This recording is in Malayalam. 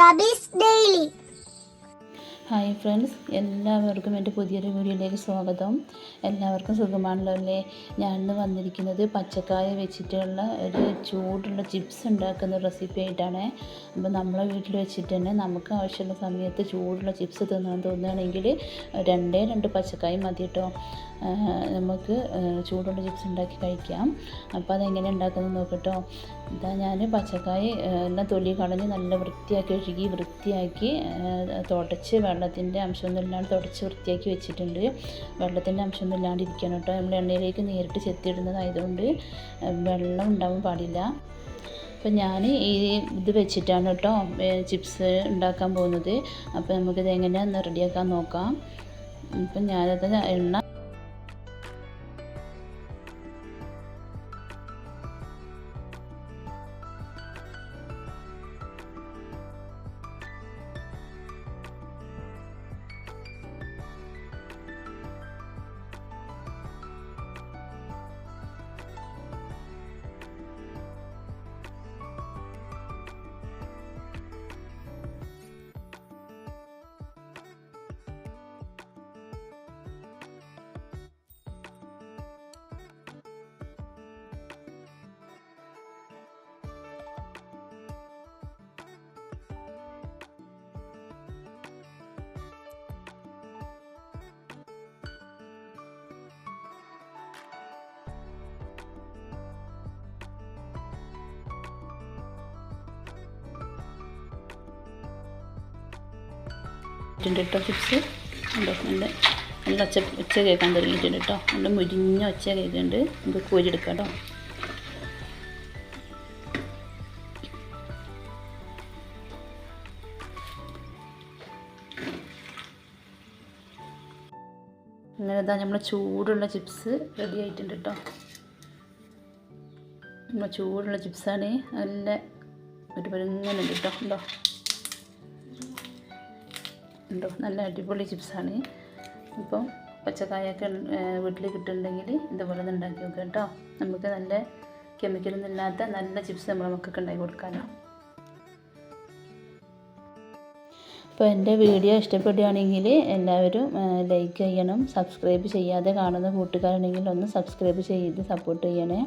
Rabies daily. ഹായ് ഫ്രണ്ട്സ് എല്ലാവർക്കും എന്റെ പുതിയൊരു വീഡിയോയിലേക്ക് സ്വാഗതം. എല്ലാവർക്കും സുഖമാണല്ലോ അല്ലേ? ഞാൻ ഇന്ന് വന്നിരിക്കുന്നത് പച്ചക്കായ വെച്ചിട്ടുള്ള ഒരു ചൂടുള്ള ചിപ്സ് ഉണ്ടാക്കുന്ന റെസിപ്പി ആയിട്ടാണ്. അപ്പോൾ നമ്മളെ വീട്ടിൽ വെച്ചിട്ട് തന്നെ നമുക്ക് ആവശ്യമുള്ള സമയത്ത് ചൂടുള്ള ചിപ്സ് തിന്നാൻ തോന്നുകയാണെങ്കിൽ രണ്ടേ രണ്ട് പച്ചക്കായ മതി കേട്ടോ. നമുക്ക് ചൂടുള്ള ചിപ്സ് ഉണ്ടാക്കി കഴിക്കാം. അപ്പോൾ അതെങ്ങനെ ഉണ്ടാക്കുന്നത് നോക്കട്ടോ. ഇതാ ഞാൻ പച്ചക്കായ എല്ലാം തൊലി കളഞ്ഞ് നല്ല വൃത്തിയാക്കി ഒഴുകി വൃത്തിയാക്കി തുടച്ച് വെള്ളത്തിന്റെ അംശമൊന്നും ഇല്ലാണ്ട് തുടച്ച് വൃത്തിയാക്കി വെച്ചിട്ടുണ്ട്. വെള്ളത്തിന്റെ അംശമൊന്നും ഇല്ലാണ്ട് ഇരിക്കണം കേട്ടോ. നമ്മൾ എണ്ണയിലേക്ക് നേരിട്ട് ചെത്തിയിടുന്നതായതുകൊണ്ട് വെള്ളം ഉണ്ടാവാൻ പാടില്ല. അപ്പം ഞാൻ ഈ ഇത് വെച്ചിട്ടാണ് കേട്ടോ ചിപ്സ് ഉണ്ടാക്കാൻ പോകുന്നത്. അപ്പോൾ നമുക്കിത് എങ്ങനെയാണെന്ന് റെഡിയാക്കാൻ നോക്കാം. ഇപ്പം ഞാനത് എണ്ണ ഇട്ടുണ്ട് കേട്ടോ ചിപ്സ് ഉണ്ടോ നല്ല നല്ല ഒച്ച ഒച്ച കേൾക്കാൻ തുടങ്ങിയിട്ടുണ്ട് കേട്ടോ നല്ല മുരിഞ്ഞ ഒച്ച കേൾക്കുന്നുണ്ട്. നമുക്ക് കോരിയെടുക്കാം കേട്ടോ അങ്ങനെ ഇതാ നമ്മളെ ചൂടുള്ള ചിപ്സ് റെഡി ആയിട്ടുണ്ട് കേട്ടോ നമ്മളെ ചൂടുള്ള ചിപ്സാണ് നല്ല ഒരു പരുങ്ങനെ ഉണ്ട് കേട്ടോ ഉണ്ടോ ഉണ്ടോ? നല്ല അടിപൊളി ചിപ്സാണ്. ഇപ്പം പച്ചക്കായൊക്കെ വീട്ടിൽ കിട്ടുന്നുണ്ടെങ്കിൽ ഇതുപോലെ ഉണ്ടാക്കി നോക്കുക കേട്ടോ. നമുക്ക് നല്ല കെമിക്കലൊന്നും ഇല്ലാത്ത നല്ല ചിപ്സ് നമ്മളെ മക്കൾക്ക് ഉണ്ടാക്കി കൊടുക്കാനോ അപ്പോൾ എന്റെ വീഡിയോ ഇഷ്ടപ്പെടുകയാണെങ്കിൽ എല്ലാവരും ലൈക്ക് ചെയ്യണം സബ്സ്ക്രൈബ് ചെയ്യാതെ കാണുന്ന കൂട്ടുകാരുണ്ടെങ്കിൽ ഒന്ന് സബ്സ്ക്രൈബ് ചെയ്ത് സപ്പോർട്ട് ചെയ്യണേ.